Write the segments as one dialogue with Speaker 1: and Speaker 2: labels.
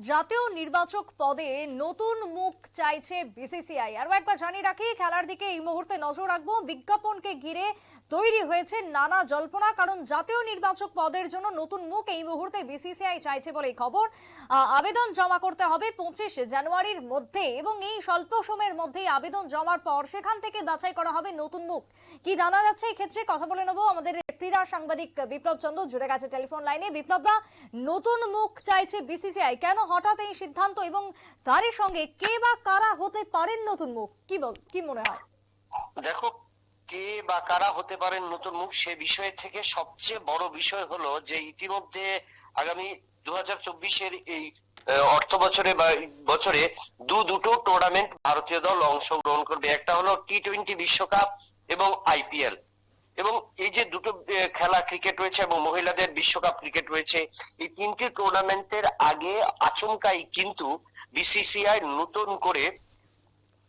Speaker 1: জাতীয় নির্বাচক পদে নতুন মুখ চাইছে বিসিসিআই। আরও একবার জানিয়ে রাখি, খেলার দিকে এই মুহূর্তে নজর রাখব। বিজ্ঞাপনকে ঘিরে তৈরি হয়েছে নানা জল্পনা, কারণ জাতীয় নির্বাচক পদের জন্য নতুন মুখ এই মুহূর্তে বিসিসিআই চাইছে বলে খবর। আবেদন জমা করতে হবে পঁচিশ জানুয়ারির মধ্যে, এবং এই স্বল্প সময়ের মধ্যেই আবেদন জমার পর সেখান থেকে বাছাই করা হবে নতুন মুখ। কি জানা যাচ্ছে এক্ষেত্রে? কথা বলে নেব আমাদের ক্রীড়া সাংবাদিক বিপ্লব চন্দ্র জুড়ে গেছে টেলিফোন লাইনে। বিপ্লবদা নতুন মুখ চাইছে বিসিসিআই, কেন হঠাৎ এই সিদ্ধান্ত এবং তারই সঙ্গে কে বা কারা হতে পারেন নতুন মুখ? কি বল, কি মনে হয়?
Speaker 2: দেখো, কে বা কারা হতে পারেন নতুন মুখ সে বিষয় থেকে সবচেয়ে বড় বিষয় হলো যে ইতিমধ্যে আগামী দু চব্বিশের এই অর্থ বছরে বা বছরে দু দুটো টুর্নামেন্ট ভারতীয় দল অংশগ্রহণ করবে। একটা হলো টি টোয়েন্টি বিশ্বকাপ এবং আইপিএল এবং এই যে দুটো খেলা ক্রিকেট রয়েছে এবং মহিলাদের বিশ্বকাপ ক্রিকেট রয়েছে, এই তিনটি টুর্নামেন্টের আগে আচমকাই কিন্তু বিসিসিআই নতুন করে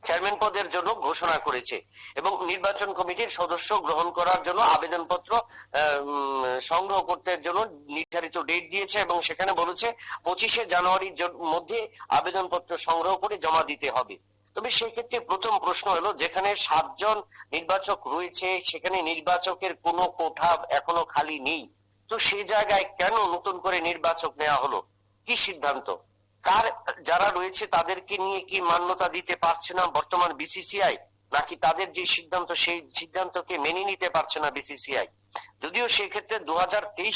Speaker 2: চেয়ারম্যান পদের জন্য ঘোষণা করেছে এবং নির্বাচন কমিটির সদস্য গ্রহণ করার জন্য আবেদনপত্র সংগ্রহ করতে জন্য নির্ধারিত ডেট দিয়েছে এবং সেখানে বলেছে পঁচিশে জানুয়ারির মধ্যে আবেদনপত্র সংগ্রহ করে জমা দিতে হবে। তবে সেক্ষেত্রে প্রথম প্রশ্ন হলো, যেখানে সাতজন নির্বাচক রয়েছে, সেখানে নির্বাচকের কোনো কোঠা এখনও খালি নেই। তো সেই জায়গায় কেন নতুন করে নির্বাচক নেওয়া হলো? কি সিদ্ধান্ত? কার যারা রয়েছে তাদেরকে নিয়ে কি মান্যতা দিতে পারছে না বর্তমান বিসিসিআই নাকি তাদের যে সিদ্ধান্ত, সেই সিদ্ধান্তকে মেনে নিতে পারছে না বিসিসিআই যদিও সেক্ষেত্রে দু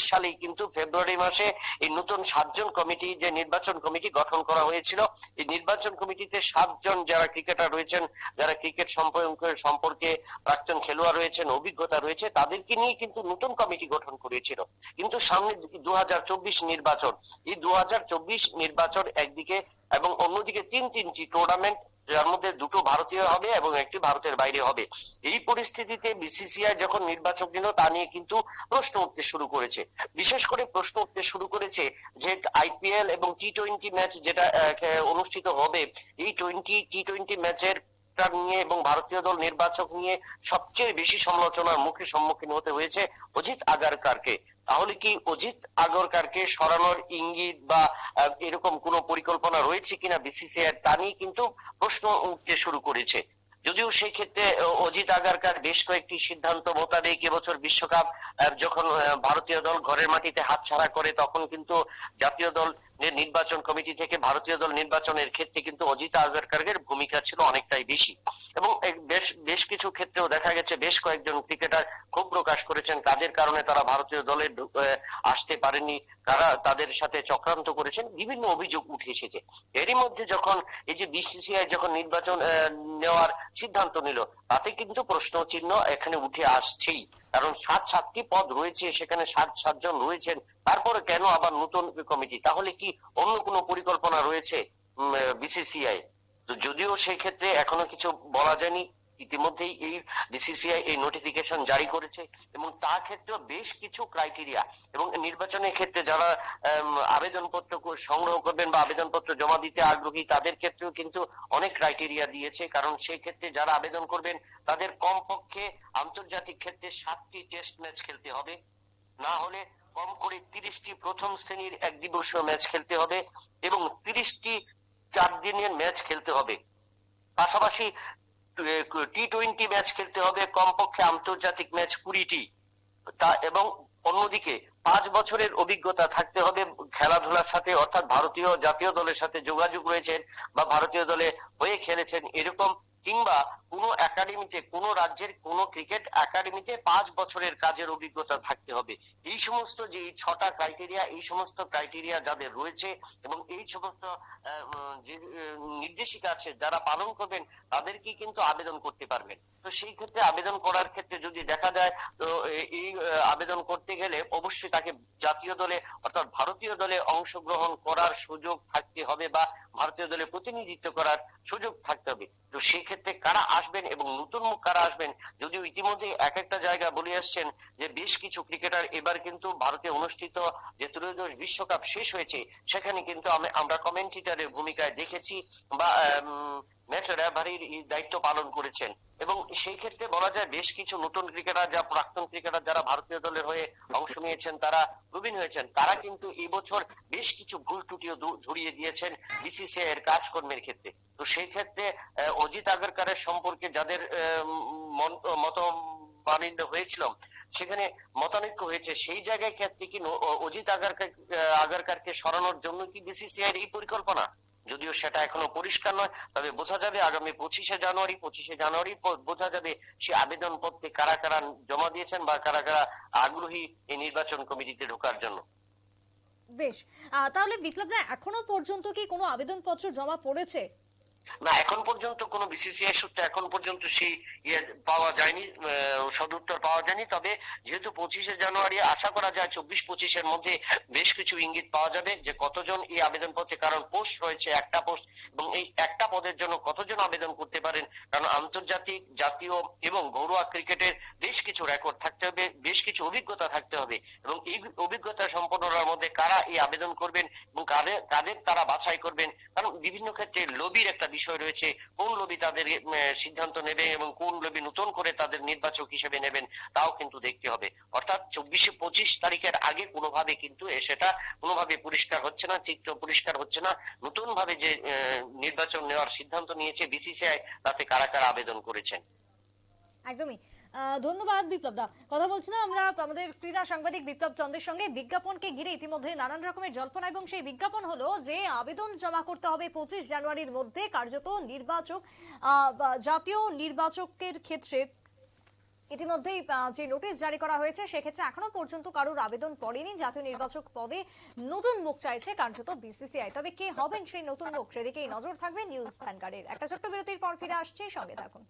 Speaker 2: সালেই কিন্তু ফেব্রুয়ারি মাসে এই নতুন সাতজন কমিটি, যে নির্বাচন কমিটি গঠন করা হয়েছিল, এই নির্বাচন কমিটিতে সাতজন যারা ক্রিকেটার রয়েছেন, যারা ক্রিকেট সম্পর্কে সম্পর্কে প্রাক্তন খেলোয়াড় রয়েছেন, অভিজ্ঞতা রয়েছে, তাদেরকে নিয়ে কিন্তু নতুন কমিটি গঠন করেছিল। কিন্তু সামনে দু হাজার চব্বিশ নির্বাচন, এই দু হাজার চব্বিশ নির্বাচন একদিকে এবং অন্যদিকে তিন তিনটি টুর্নামেন্ট যার মধ্যে দুটো ভারতীয় হবে এবং একটি ভারতের বাইরে হবে। এই পরিস্থিতিতে বিসিসিআই যখন নির্বাচক দিল, তা নিয়ে কিন্তু প্রশ্ন উঠতে শুরু করেছে। বিশেষ করে প্রশ্ন উঠতে শুরু করেছে যে আইপিএল এবং টি টোয়েন্টি ম্যাচ যেটা অনুষ্ঠিত হবে, এই টোয়েন্টি টি টোয়েন্টি ম্যাচের টা নিয়ে এবং ভারতীয় দল নির্বাচক নিয়ে সবচেয়ে বেশি সমালোচনার মুখে সম্মুখীন হতে হয়েছে অজিত আগারকারকে। তাহলে কি অজিত আগরকারকে সরানোর ইঙ্গিত বা এরকম কোনো পরিকল্পনা রয়েছে কিনা বিসিসিআই তা নিয়ে কিন্তু প্রশ্ন উঠতে শুরু করেছে। যদিও সেই ক্ষেত্রে অজিত আগারকার বেশ কয়েকটি সিদ্ধান্ত মোতাবেক এবছর বিশ্বকাপ যখন ভারতীয় দল ঘরের মাটিতে হাতছাড়া করে, তখন কিন্তু জাতীয় দল নির্বাচন কমিটি থেকে ভারতীয় দল নির্বাচনের ক্ষেত্রে কিন্তু অজিত আগারকারের ভূমিকা ছিল অনেকটাই বেশি। এবং বেশ বেশ কিছু ক্ষেত্রেও দেখা গেছে বেশ কয়েকজন ক্রিকেটার ক্ষোভ প্রকাশ করেছেন। কাজের কারণে তারা ভারতীয় দলে আসতে পারেনি তারা তাদের সাথে চক্রান্ত করেছেন। বিভিন্ন অভিযোগ উঠে এসেছে। এরই মধ্যে যখন এই যে বিসিসিআই যখন নির্বাচন নেওয়ার সিদ্ধান্ত নিল, তাতে কিন্তু প্রশ্ন চিহ্ন এখানে উঠে আসছেই। কারণ সাত সাতটি পদ রয়েছে, সেখানে সাত সাতজন রয়েছেন। তারপরে কেন আবার নতুন কমিটি? তাহলে কি অন্য কোনো পরিকল্পনা রয়েছে বিসিসিআই যদিও সেই ক্ষেত্রে এখনও কিছু বলা যায়নি ইতিমধ্যেই এই বিসিসিআই এই নোটিফিকেশন জারি করেছে এবং তার ক্ষেত্রেও বেশ কিছু ক্রাইটেরিয়া এবং নির্বাচনের ক্ষেত্রে যারা আবেদনপত্র সংগ্রহ করবেন বা আবেদনপত্র জমা দিতে আগ্রহী, তাদের ক্ষেত্রেও কিন্তু অনেক ক্রাইটেরিয়া দিয়েছে। কারণ সেই ক্ষেত্রে যারা আবেদন করবেন, তাদের কমপক্ষে আন্তর্জাতিক ক্ষেত্রে সাতটি টেস্ট ম্যাচ খেলতে হবে। না হলে কম করে তিরিশটি প্রথম শ্রেণির এক দিবসীয় ম্যাচ খেলতে হবে এবং তিরিশটি চার দিনের ম্যাচ খেলতে হবে। পাশাপাশি টি টোয়েন্টি ম্যাচ খেলতে হবে, কমপক্ষে আন্তর্জাতিক ম্যাচ কুড়িটি। তা, এবং অন্যদিকে পাঁচ বছরের অভিজ্ঞতা থাকতে হবে খেলাধুলার সাথে, অর্থাৎ ভারতীয় জাতীয় দলের সাথে যোগাযোগ রয়েছেন বা ভারতীয় দলে হয়ে খেলেছেন এরকম, কিংবা কোনো একাডেমিতে কোনো রাজ্যের কোনো ক্রিকেট একাডেমিতে পাঁচ বছরের কাজের অভিজ্ঞতা থাকতে হবে। এই সমস্ত যে এই ছটা ক্রাইটেরিয়া এই সমস্ত ক্রাইটেরিয়া যাদের রয়েছে এবং এই সমস্ত যে নির্দেশিকা আছে, যারা পালন করবেন তাদেরকে কিন্তু আবেদন করতে পারবেন। তো সেই ক্ষেত্রে আবেদন করার ক্ষেত্রে যদি দেখা যায়, তো এই আবেদন করতে গেলে অবশ্যই তাকে জাতীয় দলে অর্থাৎ ভারতীয় দলে অংশগ্রহণ করার সুযোগ থাকতে হবে বা ভারতীয় দলে প্রতিনিধিত্ব করার সুযোগ থাকতে হবে। তো সেই ক্ষেত্রে কারা আসবেন এবং নতুন মুখ কারা আসবেন, যদিও ইতিমধ্যে এক একটা জায়গা বলে আসছেন যে বেশ কিছু ক্রিকেটার এবার কিন্তু ভারতে অনুষ্ঠিত যে ত্রয়োদশ বিশ্বকাপ শেষ হয়েছে, সেখানে কিন্তু আমরা কমেন্টেটরের ভূমিকায় দেখেছি বা ম্যাচ রেফারির দায়িত্ব পালন করেছেন। এবং সেই ক্ষেত্রে বলা যায় বেশ কিছু নতুন ক্রিকেটার যা প্রাক্তন ক্রিকেটার যারা ভারতীয় দলের হয়ে অংশ নিয়েছেন, তারা প্রবীণ হয়েছেন, তারা কিন্তু এই বছর বেশ কিছু ভুল ত্রুটিও ধরিয়ে দিয়েছেন বিসিসিআই এর কাজকর্মের ক্ষেত্রে। তো সেই ক্ষেত্রে অজিত আগরকারের সম্পর্কে যাদের মত মানিন্য হয়েছিল, সেখানে মতানৈক্য হয়েছে। সেই জায়গায় ক্ষেত্রে কি অজিত আগারকার আগারকারকে সরানোর জন্য কি বিসিসিআই এই পরিকল্পনা? যদিও সেটা এখনও পরিষ্কার নয়, তবে বোঝা যাবে আগামী পঁচিশে জানুয়ারি পঁচিশে জানুয়ারি বোঝা যাবে সে আবেদন পত্রে কারা কারা জমা দিয়েছেন বা কারা কারা আগ্রহী এই নির্বাচন কমিটিতে ঢোকার জন্য।
Speaker 1: বেশ তাহলে বিপ্লব দা, এখনও পর্যন্ত কি কোনো আবেদনপত্র জমা পড়েছে?
Speaker 2: না, এখন পর্যন্ত কোনো বিসিসিআই সূত্রে এখন পর্যন্ত সেই ইয়ে পাওয়া যায়নি সদুত্তর পাওয়া যায়নি। তবে যেহেতু পঁচিশে জানুয়ারি, আশা করা যায় চব্বিশ পঁচিশের মধ্যে বেশ কিছু ইঙ্গিত পাওয়া যাবে যে কতজন এই আবেদনপত্রে, কারণ পোস্ট রয়েছে একটা পোস্ট, এবং এই একটা পদের জন্য কতজন আবেদন করতে পারেন? কারণ আন্তর্জাতিক, জাতীয় এবং ঘরোয়া ক্রিকেটের বেশ কিছু রেকর্ড থাকতে হবে, বেশ কিছু অভিজ্ঞতা থাকতে হবে, এবং এই অভিজ্ঞতা সম্পন্নরার মধ্যে কারা এই আবেদন করবেন এবং কাদের তারা বাছাই করবেন? কারণ বিভিন্ন ক্ষেত্রে লবির একটা বিষয় রয়েছে, কোন লবি তাদের সিদ্ধান্ত নেবে এবং কোন লবি নতুন করে তাদের নির্বাচক হিসেবে নেবেন, তাও কিন্তু দেখতে হবে। অর্থাৎ চব্বিশে পঁচিশ তারিখের আগে কোনোভাবে কিন্তু সেটা কোনোভাবে পরিষ্কার হচ্ছে না, চিত্র পরিষ্কার হচ্ছে না। নতুন ভাবে যে নির্বাচন নেওয়ার সিদ্ধান্ত নিয়েছে বিসিসিআই, তাতে কারা কারা আবেদন করেছেন?
Speaker 1: একদমই। ধন্যবাদ বিপ্লব দা কথা বলছিলাম আমরা আমাদের ক্রীড়া সাংবাদিক বিপ্লব চন্দ্রের সঙ্গে। বিজ্ঞাপনকে ঘিরে ইতিমধ্যে নানান রকমের জল্পনা এবং সেই বিজ্ঞাপন হলো যে, আবেদন জমা করতে হবে পঁচিশ জানুয়ারির মধ্যে কার্যত নির্বাচক জাতীয় নির্বাচকের ক্ষেত্রে। ইতিমধ্যেই যে নোটিশ জারি করা হয়েছে, সেক্ষেত্রে এখনও পর্যন্ত কারোর আবেদন পড়েনি। জাতীয় নির্বাচক পদে নতুন মুখ চাইছে কার্যত বিসিসিআই। তবে কে হবেন সেই নতুন মুখ, সেদিকেই নজর থাকবে নিউজ ভ্যানগার্ডের একটা ছোট্ট বিরতির পর ফিরে আসছে, সঙ্গে থাকুন।